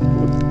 Thanks.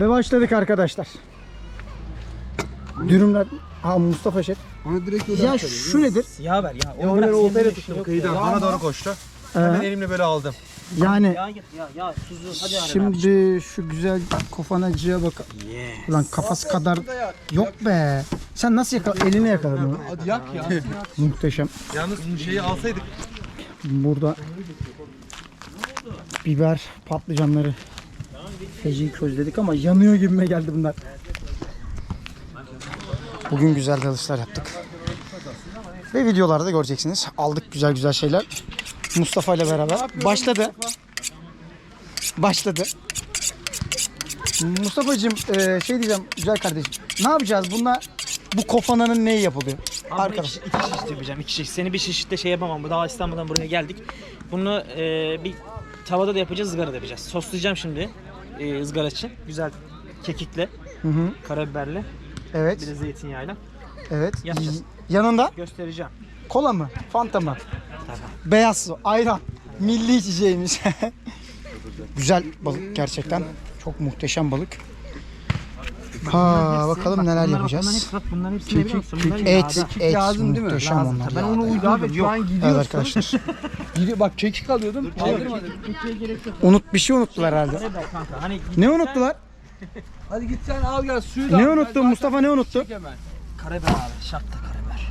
Ve başladık arkadaşlar. Dürümler. Ha Mustafa Şef. Onu direkt öyle Ya atalım. şu nedir? Ya ver ya. Ya O ben bırak oltayla tuttum kıyıdan. Bana doğru koştu. Hemen Ee, elimle böyle aldım. yani Ya git ya ya tuzu hadi ara. şimdi şu güzel kofanacıya bak. Yes. Ulan kafası kadar yok be. Sen nasıl yakal eline yakaladın onu? Hadi yak ya. Muhteşem. Yalnız şeyi alsaydık. Burada biber, patlıcanları feci közledik ama yanıyor gibime geldi bunlar. Bugün güzel dalışlar yaptık. Ve videolarda göreceksiniz. Aldık güzel güzel şeyler. Mustafa ile beraber. Başladı. Başladı. Mustafa'cığım e, şey diyeceğim güzel kardeşim. Ne yapacağız? Bunlar bu kofananın neyi yapılıyor? Abi Arkadaş. iki, iki şiş yapacağım. iki şiş. Seni bir şişte şey yapamam. Bu daha İstanbul'dan buraya geldik. Bunu e, bir tavada da yapacağız, ızgarada da yapacağız. Soslayacağım şimdi e, ızgara için. Güzel kekikle, Hı hı. karabiberle, Evet. bir de zeytinyağıyla Evet. Yapacağız. Yanında göstereceğim. kola mı? Fanta mı? Tamam. Beyaz su, ayran. Milli içeceğimiz. Güzel balık gerçekten. Çok muhteşem balık. Ha bakalım neler bak, Bunların yapacağız. hepsi, bunların hepsi ne biliyor musun? Bunlar Et, yağda. et lazım değil mi? muhteşem Lazım. onlar. Ben onu uydurdum. Şu an Evet arkadaşlar. Gidi bak kekik alıyordum. Aldırmadım. Unut bir şey unuttular herhalde. Kanka. Hani Ne unuttular? Hadi git sen al gel suyu da Ne al. unuttu? Ben Mustafa ne unuttu? zaten hemen. karabiber abi. Şartta karabiber.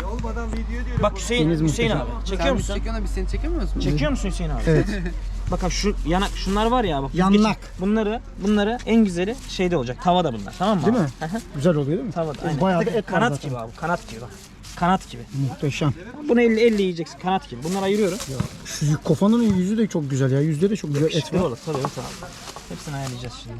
Ya oğlum adam video diyor. Bak Hüseyin, Deniz Hüseyin muhteşem. abi. Çekiyor musun? Çekiyorsun biz seni çekemiyoruz mu? Çekiyor musun Hüseyin abi? Evet. Bakın şu yanak şunlar var ya bak. biz geçen- Bunları bunları en güzeli şeyde olacak. Tavada bunlar. Tamam mı? Değil abi? mi? Hı hı, Güzel oluyor değil mi? Tavada. Aynen. bayağı da et var kanat zaten. gibi abi. Kanat gibi bak. Kanat gibi. Muhteşem. Bunu elle elle yiyeceksin. Kanat gibi. Bunları ayırıyorum. Şu kofanın yüzü de çok güzel ya. Yüzde de çok güzel et var. olur tabii abi. Hepsini ayarlayacağız şimdi.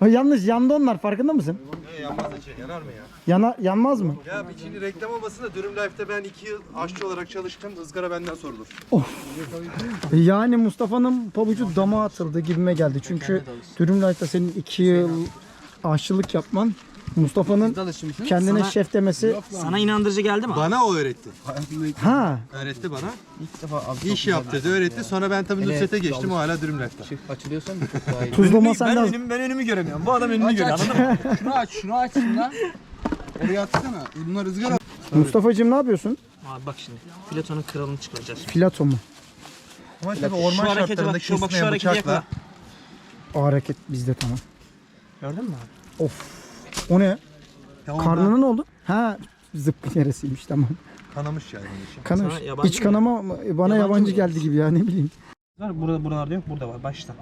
Ha, Yalnız yandı onlar farkında mısın? Yanmaz da şey yanar mı ya? Yana, yanmaz mı? Ya bir şimdi reklam olmasın da Dürüm Life'de ben iki yıl aşçı olarak çalıştım. Izgara benden sorulur. Yani Mustafa'nın pabucu dama atıldı gibime geldi. Çünkü Dürüm Light'ta senin iki yıl aşçılık yapman Mustafa'nın kendine Sana- şef demesi. Sana inandırıcı geldi mi? Bana o öğretti. Ha, Öğretti bana. İlk defa abi. İş yaptırdı, öğretti. Sonra ben tabii Hele Nusret'e geçtim. O hala dürüm life'ta. Şık açılıyorsan çok daha iyi. tuzlama sende az. ben önümü göremiyorum. Bu adam önünü Aç görüyor aç. anladın mı? şunu aç, şunu aç şundan. Oraya atsana. Bunlar ızgara. Mustafa'cığım ne yapıyorsun? Abi bak şimdi. Platonun kralını çıkaracağız. Filato mu? Ama tabii Şu orman harekete şartlarında bak, şu bak, şu kesmeye bıçakla. O hareket bizde tamam. Gördün mü abi? Of. O ne? Ya ondan Karnına ne oldu? Ha, zıpkın neresiymiş tamam. Kanamış yani. için. Kanamış. Sana yabancı İç mı? kanama mı? bana Yabancı yabancı mı? geldi gibi ya ne bileyim. Var burada buralarda yok. Burada var başta.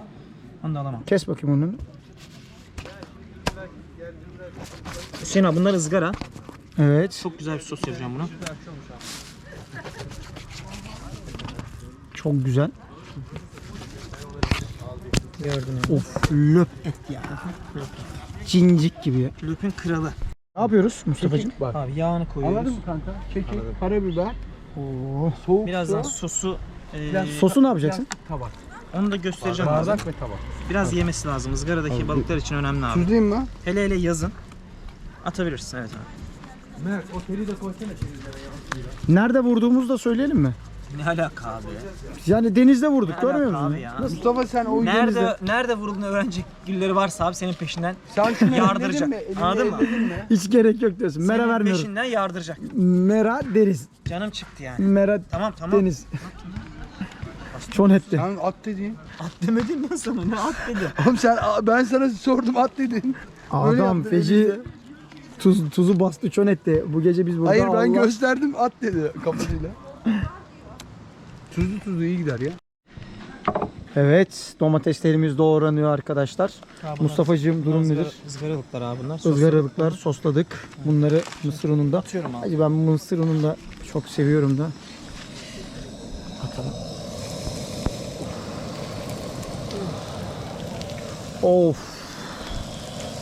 Onu da alamam. Kes bakayım onu. Hüseyin abi bunlar ızgara. Evet. Çok güzel bir sos yapacağım buna. Çok güzel. Gördün mü? Of löp et ya. Cincik gibi. Lüpün kralı. Ne yapıyoruz Mustafa'cığım? Abi yağını koyuyoruz. Anladın mı kanka? Kekik, karabiber, Oo. soğuk Birazdan su, sosu e, Sosu ne yapacaksın? tabak. onu da göstereceğim abi. Bardak ve tabak. Biraz yemesi lazım. Izgaradaki balıklar için önemli abi. Tuzlayayım mı? Hele hele yazın. Atabilirsin evet abi. Nerede vurduğumuzu da söyleyelim mi? Ne alaka abi ya? Yani denizde vurduk Ne görmüyor alaka musun? abi ya? Nasıl? Mustafa sen o Nerede nerede vurulduğunu öğrenecek gülleri varsa abi senin peşinden Sen şunu Yardıracak. elledin mi? Elini Anladın mı? elledin mi? Hiç gerek yok diyorsun. Mera senin vermiyoruz. peşinden yardıracak. Mera deriz. Canım çıktı yani. Mera Tamam tamam. deniz. Çon etti. Sen at dedin. At demedim ben sana ne at dedi. Oğlum sen ben sana sordum at dedin. Öyle Adam yaptı feci elimizde. tuz, tuzu bastı çon etti. Bu gece biz burada Hayır ben Allah- gösterdim at dedi kafasıyla. Tuzlu tuzlu iyi gider ya. Evet domateslerimiz doğranıyor arkadaşlar. Abi Mustafa'cığım durum bunlar nedir? ızgara- ızgaralıklar abi bunlar. Izgaralıklar sosladık. Bunları mısır ununda. Atıyorum abi. Hacı ben mısır ununu da çok seviyorum da. Atalım. Of.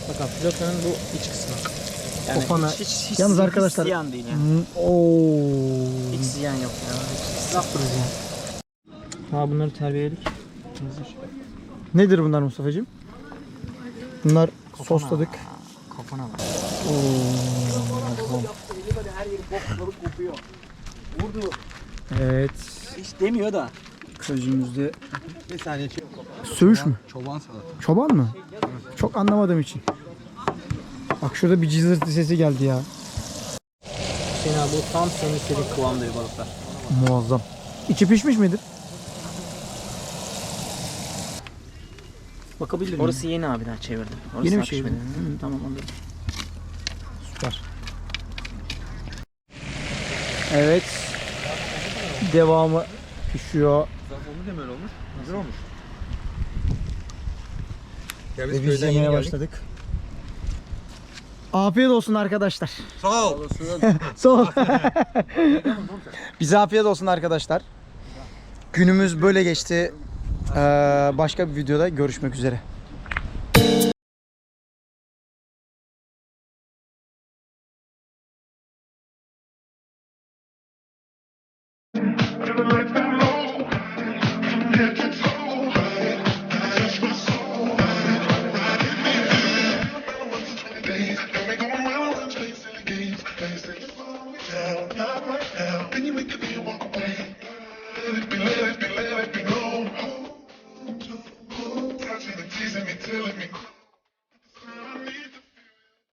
Bakın flotanın bu iç kısmı. Yani Kofana. hiç, hiç, hiç, Yalnız hiç arkadaşlar- ziyan değil yani. Hmm, Oo. Hiç ziyan yok ya. Hiç ziyan. Ha bunları terbiyeledik. Nedir bunlar Mustafa'cığım? Bunlar sosladık. Kafana bak. Evet. Hiç demiyor da. Közümüzde Bir saniye çek. söğüş mü? Çoban salata. Çoban mı? Çok anlamadığım için. Bak şurada bir cızırtı sesi geldi ya. Hüseyin abi bu tam senin istediğin kıvamda bir balıklar. Muazzam. İçi pişmiş midir? Bakabilir miyim? Orası yeni abi daha çevirdim. Orası Yeni bir şey mi? Hı, tamam anladım. Süper. Evet. Devamı pişiyor. Onu böyle olmuş. Güzel olmuş. Ya Ve biz yemeye başladık. Afiyet olsun arkadaşlar. Sağ ol. Sağ ol. Bize afiyet olsun arkadaşlar. Günümüz böyle geçti. Ee, başka bir videoda görüşmek üzere.